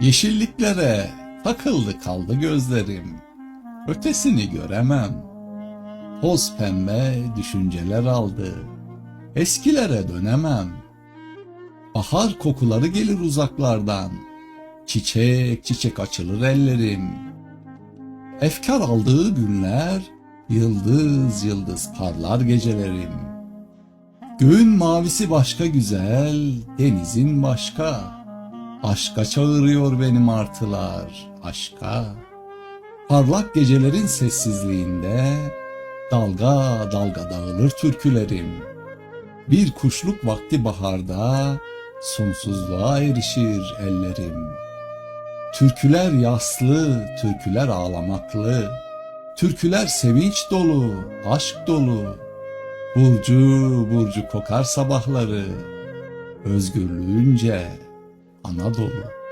Yeşilliklere takıldı kaldı gözlerim. Ötesini göremem. Toz pembe düşünceler aldı. Eskilere dönemem. Bahar kokuları gelir uzaklardan. Çiçek çiçek açılır ellerim. Efkar aldığı günler yıldız yıldız parlar gecelerim. Göğün mavisi başka güzel, denizin başka. Aşka çağırıyor beni martılar, aşka. Parlak gecelerin sessizliğinde dalga dalga dağılır türkülerim. Bir kuşluk vakti baharda sonsuzluğa erişir ellerim. Türküler yaslı, türküler ağlamaklı. Türküler sevinç dolu, aşk dolu. Burcu burcu kokar sabahları. Özgürlüğünce Anadolu.